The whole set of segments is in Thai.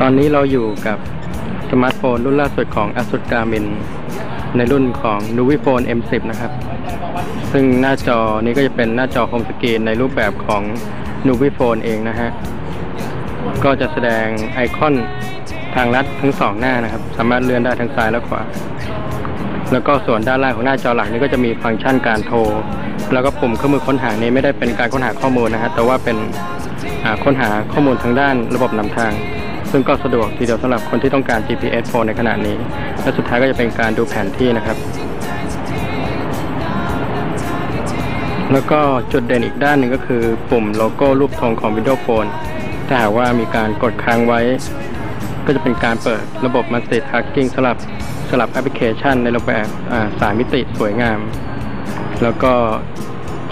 ตอนนี้เราอยู่กับสมาร์ทโฟนรุ่นล่าสุดของ ASUS Garmin ในรุ่นของ n u v i Phone M10 นะครับ ซึ่งหน้าจอนี้ก็จะเป็นหน้าจอโฮมสกรีนในรูปแบบของ n u v i Phone เองนะฮะ ก็จะแสดงไอคอนทางลัดทั้งสองหน้านะครับ สามารถเลื่อนได้ทั้งซ้ายและขวา แล้วก็ส่วนด้านล่างของหน้าจอหลักนี้ก็จะมีฟังก์ชันการโทร แล้วก็ปุ่มเครื่องมือค้นหานี้ไม่ได้เป็นการค้นหาข้อมูลนะฮะ แต่ว่าเป็นค้นหาข้อมูลทางด้านระบบนำทาง ซึ่งก็สะดวกทีเดียวสำหรับคนที่ต้องการ GPS phone ในขณะนี้ และสุดท้ายก็จะเป็นการดูแผนที่นะครับ แล้วก็จุดเด่นอีกด้านหนึ่งก็คือ ปุ่มโลโก้รูปธงของ Windows Phone ถ้าหากว่ามีการกดค้างไว้ ก็จะเป็นการเปิดระบบ multitasking สำหรับสลับแอปพลิเคชันในรูปแบบสามมิติสวยงาม แล้วก็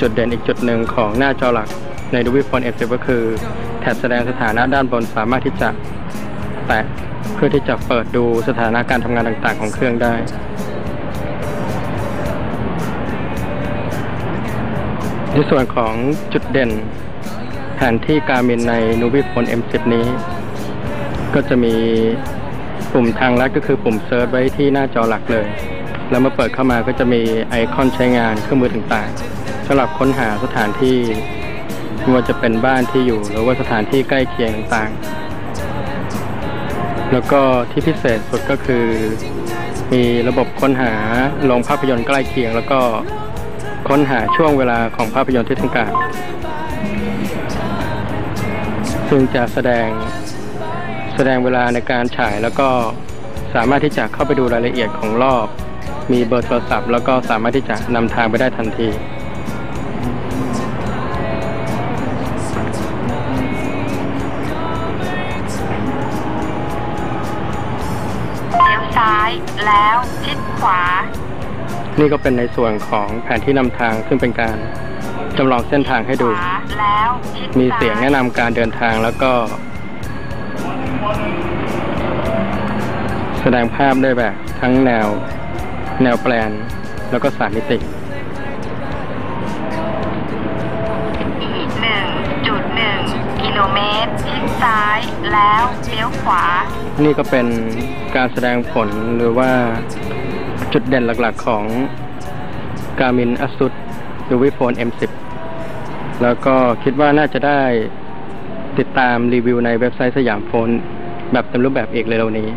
จุดเด่นอีกจุดหนึ่งของหน้าจอหลักใน d o b i Phone F10 ก็คือแถบแสดงสถานะด้านบนสามารถที่จะ แตะเพื่อที่จะเปิดดูสถานะการทำงานต่างๆ ของเครื่องได้ในส่วนของจุดเด่นแผนที่การมินใน n u b i Phone M10 นี้ ก็จะมีปุ่มทางลัดก็คือปุ่มเซิร์ชไว้ที่หน้าจอหลักเลย แล้วเมื่อเปิดเข้ามาก็จะมีไอคอนใช้งานเครื่องมือต่างๆสำหรับค้นหาสถานที่ไม่ว่าจะเป็นบ้านที่อยู่หรือว่าสถานที่ใกล้เคียงต่างๆ แล้วก็ที่พิเศษสุดก็คือ มีระบบค้นหาโรงภาพยนตร์ใกล้เคียง แล้วก็ค้นหาช่วงเวลาของภาพยนตร์ที่ต้องการ ซึ่งจะแสดงแสดงเวลาในการฉายแล้วก็สามารถที่จะเข้าไปดูรายละเอียดของรอบ มีเบอร์โทรศัพท์ แล้วก็สามารถที่จะนำทางไปได้ทันทีายแล้วชิดขวา นี่ก็เป็นในส่วนของแผนที่นำทางซึ่งเป็นการจำลองเส้นทางให้ดูขวาแล้วชิดมีเสียงแนะนำการเดินทางแล้วก็ แสดงภาพได้แบบทั้งแนว แนวแปลน แล้วก็สามมิติ ฟชิดซ้ายแล้วเลี้ยวขวา นี่ก็เป็นการแสดงผลหรือว่าจุดเด่นหลักๆของ Garmin Asus u v i Phone M10 แล้วก็คิดว่าน่าจะได้ติดตามรีวิวในเว็บไซต์สยามโฟนแบบเต็มรูปแบบอีกเร็วๆนี้